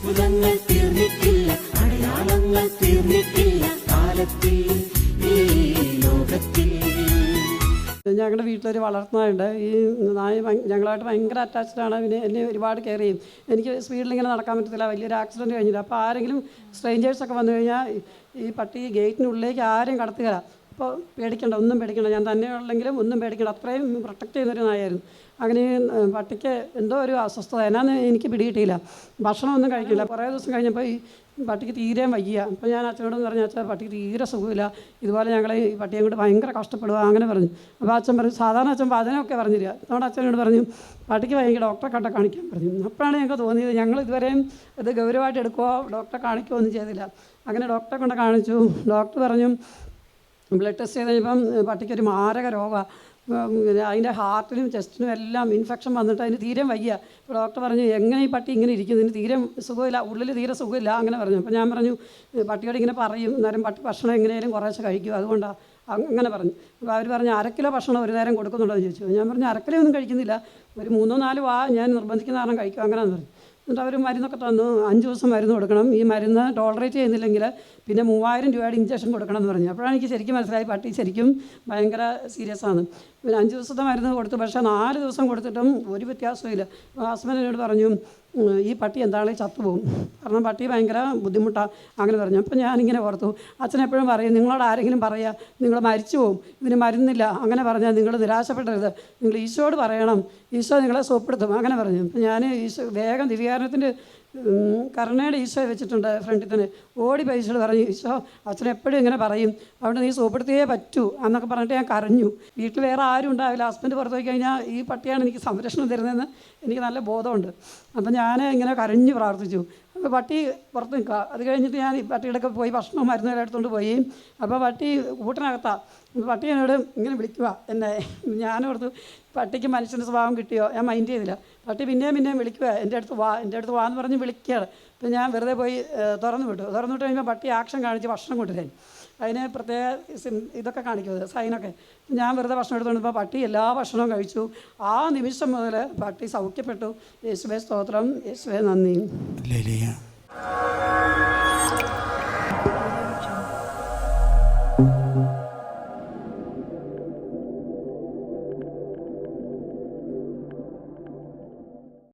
അത്ഭുതങ്ങൾ തീർന്നിട്ടില്ല അടയാളങ്ങൾ തീർന്നിട്ടില്ല കാലത്തിൽ ഈ ലോകത്തിൽ. ഞങ്ങളുടെ വീട്ടിലൊരു വളർത്തുന്നതുണ്ട് ഈ നായ ഞങ്ങളായിട്ട് ഭയങ്കര അറ്റാച്ച്ഡ് ആണ്. പിന്നെ എന്നെ ഒരുപാട് കെയർ ചെയ്യും. എനിക്ക് സ്പീഡിൽ ഇങ്ങനെ നടക്കാൻ പറ്റത്തില്ല. വലിയൊരു ആക്സിഡന്റ് കഴിഞ്ഞില്ല അപ്പോൾ ആരെങ്കിലും സ്ട്രേഞ്ചേഴ്സൊക്കെ വന്നു കഴിഞ്ഞാൽ ഈ- പട്ടി ഗേറ്റിനുള്ളിലേക്ക് ആരും കടത്തുകയില്ല അപ്പോൾ പേടിക്കണ്ട ഒന്നും പേടിക്കണ്ട. ഞാൻ തന്നെ ഉള്ളെങ്കിലും ഒന്നും പേടിക്കണ്ട. അത്രയും പ്രൊട്ടക്റ്റ് ചെയ്യുന്നൊരു നായായിരുന്നു. അങ്ങനെ പട്ടിക്ക് എന്തോ ഒരു അസ്വസ്ഥത. എന്നാന്ന് എനിക്ക് പിടികിട്ടിയില്ല. ഭക്ഷണമൊന്നും കഴിക്കില്ല. കുറേ ദിവസം കഴിഞ്ഞപ്പോൾ ഈ പട്ടിക്ക് തീരെ വയ്യ. അപ്പോൾ ഞാൻ അച്ഛനോട് പറഞ്ഞു അച്ഛാ പട്ടിക്ക് തീരെ സുഖമില്ല. ഇതുപോലെ ഞങ്ങൾ ഈ പട്ടിയെ കൊണ്ട് ഭയങ്കര കഷ്ടപ്പെടുക അങ്ങനെ പറഞ്ഞു. അപ്പോൾ അച്ഛൻ പറഞ്ഞു സാധാരണ അച്ഛൻ വചനമൊക്കെ പറഞ്ഞില്ല. നമ്മുടെ അച്ഛനോട് പറഞ്ഞു പട്ടിക്ക് ഭയങ്കര ഡോക്ടറെ കണ്ട കാണിക്കാൻ പറഞ്ഞു. അപ്പോഴാണ് ഞങ്ങൾക്ക് തോന്നിയത് ഞങ്ങൾ ഇതുവരെയും ഇത് ഗൗരവമായിട്ട് എടുക്കുകയോ ഡോക്ടറെ കാണിക്കുകയോ ഒന്നും ചെയ്തില്ല. അങ്ങനെ ഡോക്ടറെ കൊണ്ട് കാണിച്ചു. ഡോക്ടർ പറഞ്ഞു ബ്ലഡ് ടെസ്റ്റ് ചെയ്ത് കഴിഞ്ഞപ്പം പട്ടിക്കൊരു മാരക രോഗമാണ് അതിന്റെ ഹാർട്ടിനും ചെസ്റ്റിനും എല്ലാം ഇൻഫെക്ഷൻ വന്നിട്ട് അതിന് തീരെ വയ്യ. അപ്പോൾ ഡോക്ടർ പറഞ്ഞു എങ്ങനെ ഈ പട്ടി ഇങ്ങനെ ഇരിക്കുന്നു? ഇതിന് തീരെ സുഖമില്ല ഉള്ളിൽ തീരെ സുഖമില്ല അങ്ങനെ പറഞ്ഞു. അപ്പോൾ ഞാൻ പറഞ്ഞു "ഏ, പട്ടിയോട് ഇങ്ങനെ പറയും നേരം പട്ടി ഭക്ഷണം എങ്ങനെയാലും കുറേശ്ശെ കഴിക്കും അതുകൊണ്ടാണ് അങ്ങനെ പറഞ്ഞു. അപ്പോൾ അവർ പറഞ്ഞു അരക്കിലോ കിലോ ഭക്ഷണം ഒരു നേരം കൊടുക്കുന്നുണ്ടോ? എന്ന് ചോദിച്ചു. ഞാൻ പറഞ്ഞു അരക്കിലൊന്നും കഴിക്കുന്നില്ല. ഒരു മൂന്നോ നാലോ ആ ഞാൻ നിർബന്ധിക്കുന്ന കാരണം കഴിക്കും അങ്ങനെയാണെന്ന് പറഞ്ഞു എന്നിട്ട് അവർ മരുന്നൊക്കെ തന്നു. അഞ്ച് ദിവസം മരുന്ന് കൊടുക്കണം. ഈ മരുന്ന് ടോളറേറ്റ് ചെയ്യുന്നില്ലെങ്കിൽ പിന്നെ മൂവായിരം രൂപയുടെ ഇഞ്ചക്ഷൻ കൊടുക്കണം എന്ന് പറഞ്ഞു. അപ്പോഴാണ് എനിക്ക് ശരിക്കും മനസ്സിലായി പട്ടി ശരിക്കും ഭയങ്കര സീരിയസ് ആണ്. പിന്നെ അഞ്ച് ദിവസത്തെ മരുന്ന് കൊടുത്തു. പക്ഷേ നാല് ദിവസം കൊടുത്തിട്ടും ഒരു വ്യത്യാസവും ഇല്ല. ഹസ്ബൻഡ് എന്നോട് പറഞ്ഞു ഈ പട്ടി എന്താണെങ്കിലും ചത്തുപോകും. കാരണം പട്ടി ഭയങ്കര ബുദ്ധിമുട്ടാണ് അങ്ങനെ പറഞ്ഞു. അപ്പോൾ ഞാനിങ്ങനെ ഓർത്തു. അച്ഛൻ എപ്പോഴും പറയും നിങ്ങളോട് ആരെങ്കിലും പറയുക നിങ്ങൾ മരിച്ചു പോകും ഇതിന് മരുന്നില്ല. അങ്ങനെ പറഞ്ഞാൽ നിങ്ങൾ നിരാശപ്പെടരുത്. നിങ്ങൾ ഈശോയോട് പറയണം. ഈശോ നിങ്ങളെ സുഖപ്പെടുത്തും അങ്ങനെ പറഞ്ഞു. ഞാൻ ഈശോ വേഗം ദിവ്യാരണത്തിന്റെ കരുണയുടെ ഈശോ വെച്ചിട്ടുണ്ട് ഫ്രണ്ടിൽ തന്നെ ഓടി പൈസകൾ പറഞ്ഞു ഈശോ അച്ഛൻ എപ്പോഴും ഇങ്ങനെ പറയും. അതുകൊണ്ട് നീ സൂപ്പെടുത്തിയേ പറ്റൂ എന്നൊക്കെ പറഞ്ഞിട്ട് ഞാൻ കരഞ്ഞു. വീട്ടിൽ വേറെ ആരും ഉണ്ടാവില്ല. ഹസ്ബൻഡ് പുറത്തു പോയി കഴിഞ്ഞാൽ ഈ പട്ടിയാണ് എനിക്ക് സംരക്ഷണം തരുന്നതെന്ന് എനിക്ക് നല്ല ബോധമുണ്ട്. അപ്പം ഞാൻ ഇങ്ങനെ കരഞ്ഞു പ്രാർത്ഥിച്ചു. അപ്പോൾ പട്ടി പുറത്ത് നിൽക്കുക അത് കഴിഞ്ഞിട്ട് ഞാൻ ഈ പട്ടിയുടെ പോയി ഭക്ഷണവും മരുന്നും എടുത്തുകൊണ്ട് പോയി. അപ്പോൾ പട്ടി കൂട്ടിനകത്താണ് പട്ടി എന്നോട് ഇങ്ങനെ വിളിക്കുക എന്നെ ഞാനോർത്ത് പട്ടിക്ക് മനുഷ്യന്റെ സ്വഭാവം കിട്ടിയോ? ഞാൻ മൈൻഡ് ചെയ്തില്ല. പട്ടി പിന്നെയും പിന്നെയും വിളിക്കുക എന്റെ അടുത്ത് വാ എന്റെ അടുത്ത് വാ എന്ന് പറഞ്ഞ് വിളിക്കുകയാണ്. അപ്പം ഞാൻ വെറുതെ പോയി തുറന്നു വിട്ടു. തുറന്നു വിട്ട് കഴിയുമ്പോൾ പട്ടി ആക്ഷൻ കാണിച്ച് ഭക്ഷണം കൊണ്ടുവരാൻ അതിന് പ്രത്യേക ഇതൊക്കെ കാണിക്കുന്നത് സൈനൊക്കെ. ഞാൻ വെറുതെ ഭക്ഷണം എടുത്തുകൊണ്ട് പട്ടി എല്ലാ ഭക്ഷണവും കഴിച്ചു. ആ നിമിഷം മുതൽ പട്ടി സൗഖ്യപ്പെട്ടു. യേശുവേ സ്തോത്രം യേശുവേ നന്ദി.